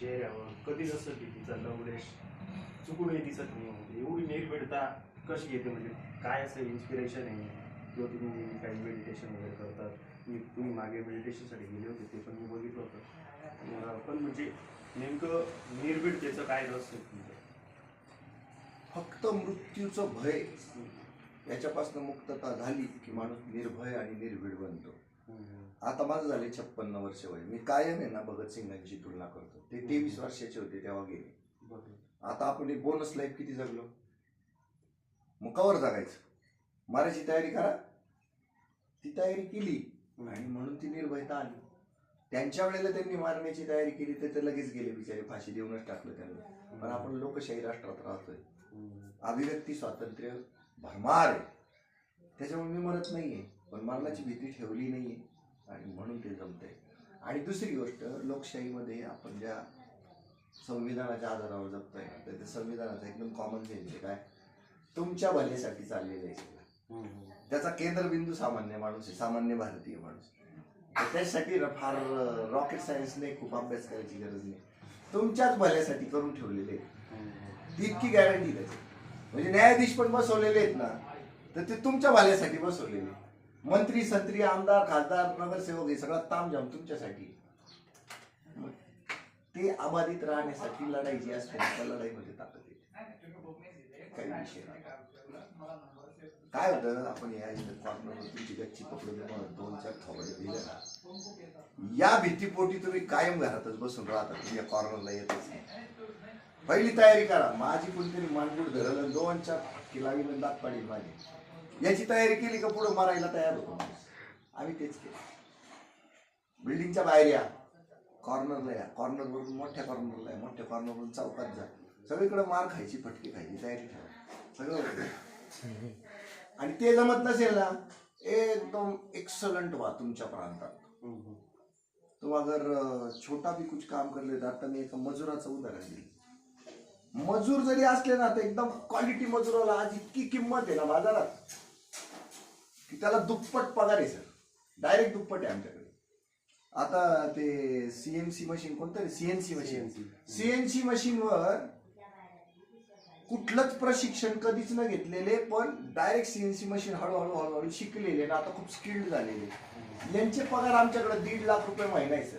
चेहऱ्यावर कधीच असं भीतीचा लवलेश चुकूनही दिसत नाही म्हणजे एवढी निर्भीडता कशी येते म्हणजे काय असं इन्स्पिरेशन आहे? किंवा तुम्ही काही मेडिटेशन वगैरे करतात? मी तुम्ही मागे मेडिटेशनसाठी गेले होते ते पण मी बघितलं होतं. पण म्हणजे नेमकं निर्भीडतेचं काय रस आहे तुमचं? फक्त मृत्यूचं भय याच्यापासून मुक्तता झाली की माणूस निर्भय आणि निर्भीड बनतो आता माझं झाले छप्पन्न वर्ष वय. मी कायम आहे ना भगतसिंगांची तुलना करतो. ते तेवीस वर्षाचे होते तेव्हा गेले. आता आपण एक बोनस लाईफ किती जगलो? मग कवर जगायचं. मारायची तयारी करा. ती तयारी केली आणि म्हणून ती निर्भयता आली. त्यांच्या वेळेला त्यांनी मारण्याची तयारी केली तर ते लगेच गेले बिचारे फाशी देऊनच टाकलं त्यांना. पण आपण लोकशाही राष्ट्रात राहतोय. अभिव्यक्ती स्वातंत्र्य भरमार आहे. त्याच्यामुळे मी म्हणत नाहीये. पण मरणाची भीती ठेवली नाहीये. आणि म्हणून ते जमतंय. आणि दुसरी गोष्ट लोकशाहीमध्ये आपण ज्या संविधानाच्या आधारावर जगतोय तर त्या संविधानाचा एकदम कॉमन सेन्स आहे. काय? तुमच्या भलेसाठी चाललेलं आहे सगळं. त्याचा केंद्रबिंदू सामान्य माणूस आहे सामान्य भारतीय माणूस. त्याच्यासाठी त्यासाठी फार रॉकेट सायन्स नाही खूप अभ्यास करायची गरज नाही. तुमच्याच भल्यासाठी करून ठेवलेले ती इतकी गॅरंटी त्याची म्हणजे न्यायाधीश पण बसवलेले आहेत ना तर ते तुमच्या भल्यासाठी बसवलेले मंत्री संत्री आमदार खासदार नगरसेवक हे सगळा तामझाम तुमच्यासाठी. ते अबाधित राहण्यासाठी लढाई जी असते त्या लढाईमध्ये ताकद येते. काही विषय काय होतं आपण या तुमची गच्ची पकडून दोन चार थोबडे दिले ना. या भीतीपोटी तुम्ही कायम घरातच बसून राहता तुम्ही या कॉर्नरला येतच नाही. पहिली तयारी करा. माझी कोणतरी मानगुड धरल दोन चार किलावी दात पाडील माझी याची तयारी केली का पुढे मारायला तयार होतो. आम्ही तेच केलं. बिल्डिंगच्या बाहेर या. कॉर्नरला या. कॉर्नरवरून मोठ्या कॉर्नरला या. मोठ्या कॉर्नरवरून चौकात जा. सगळीकडे मार खायची फटकी खायची तयारी ठेवा. सगळं आणि ते जमत नसेल ना एकदम एक्सलंट व्हा तुमच्या प्रांतात. हम्म. तुम अगर अ, छोटा भी कुछ काम कर लेता आता मी एका मजुराचं उदाहरण दिलं. मजूर जरी असले ना तर एकदम क्वालिटी मजुराला आज इतकी किंमत आहे ना बाजारात की त्याला दुप्पट पगार आहे सर. डायरेक्ट दुप्पट आहे आमच्याकडे. आता ते सीएनसी मशीन कोणतं सीएनसी मशीन. सीएनसी मशीनवर कुठलंच प्रशिक्षण कधीच न घेतलेले पण डायरेक्ट सीएनसी मशीन हळूहळू हळूहळू शिकलेले ना आता खूप स्किल्ड झालेले. यांचे पगार आमच्याकडे दीड लाख रुपये महिना आहे सर.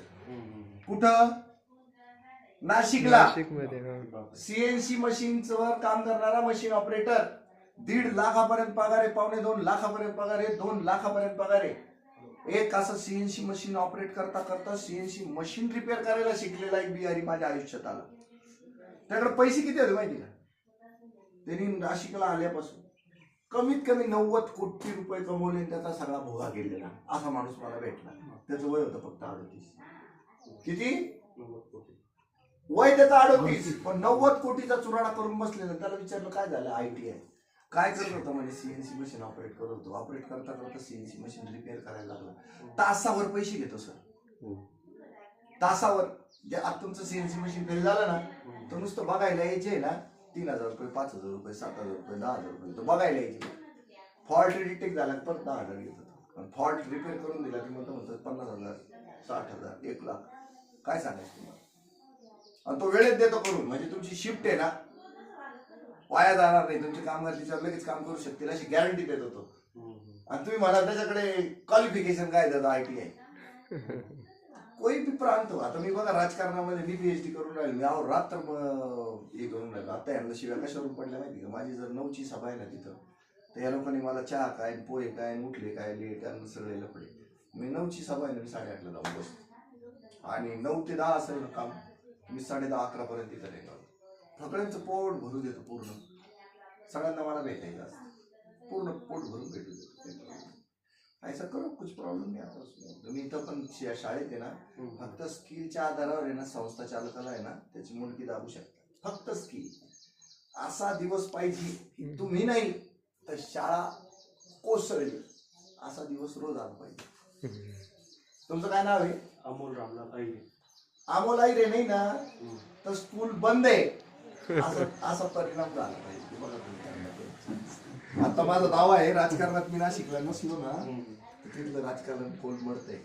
कुठं? नाशिकला. सीएनसी मशीनवर काम करणारा मशीन ऑपरेटर दीड लाखापर्यंत पगार आहे पावणे दोन लाखापर्यंत पगार आहे दोन लाखापर्यंत पगार आहे. एक असं सीएनसी मशीन ऑपरेट करता करता सीएनसी मशीन रिपेअर करायला शिकलेला एक बिहारी माझ्या आयुष्यात आला. त्याकडे पैसे किती होते माहिती का? त्यांनी नाशिकला आल्यापासून कमीत कमी नव्वद कोटी रुपये कमवले त्याचा सगळा भोगा गेलेला. असा माणूस मला भेटला. त्याचं वय होतं फक्त अडतीस. किती? नव्वद कोटी. वय त्याचा अडतीस पण नव्वद कोटीचा चुराडा करून बसलेला त्याला विचारलं काय झालं? आय टी आय काय करत होतं? म्हणजे सीएनसी मशीन ऑपरेट करत होतो. ऑपरेट करता करता सीएनसी मशीन रिपेअर करायला लागला. तासावर पैसे घेतो सर हम्म. तासावर. जे आता तुमचं सीएनसी मशीन फेल झालं ना तर नुसतं बघायला यायचे ना तीन हजार रुपये पाच हजार रुपये सात हजार रुपये दहा हजार रुपये तो बघायला यायचे. फॉल्ट डिटेक्ट झाला परत दहा हजार घेत फॉल्ट रिपेअर करून दिला की म्हणतो म्हणतो पन्नास हजार साठ हजार एक लाख. काय सांगायचं तुम्हाला? आणि तो वेळेत देतो करून. म्हणजे तुमची शिफ्ट आहे ना वाया जाणार नाही. तुमचे कामगार तिच्यावर लगेच काम करू शकतील अशी गॅरंटी देत होतो. आणि तुम्ही म्हणाल त्याच्याकडे क्वालिफिकेशन काय देतो आय टी आय कोई भी प्रांत हो. आता मी बघा राजकारणामध्ये मी पीएचडी करून राहिलो. मी अहो रात्र हे करून राहिलो. आता यांना शिव्या कशावरून पडल्या माहिती का? माझी जर नऊची सभा आहे ना तिथं तर या लोकांनी मला चहा काय पोहे काय उठले काय लेट आणि सगळे लपडे. मी नऊची सभा आहे ना मी साडेआठला जाऊन बसतो. आणि नऊ ते दहा असेल ना काम. मी साडे दहा अकरा पर्यंत तिथं रेंगावतो सगळ्यांचं पोट भरू देतो पूर्ण. सगळ्यांना मला भेटायचं असतं. पूर्ण पोट भरून भेटू देतो. ऐसा करो कुछ प्रॉब्लेम नाही आता उसमें तुम्ही इथं पण शा- शाळेत आहे ना. फक्त स्किलच्या आधारावर आहे ना संस्था चालकाला आहे ना त्याची मुंडकी दाबू शकता. फक्त स्किल. असा दिवस पाहिजे की तुम्ही नाही तर शाळा कोसळली. असा दिवस रोज आला पाहिजे. तुमचं काय नाव आहे? अमोल रामनाथ अहिरे अमोल आई रे नाही ना. तर स्कूल बंद आहे असं परिणाम झाला पाहिजे. आता माझा दावा आहे राजकारणात मी नाशिकला नसलो ना तिथलं राजकारण कोलमडतंय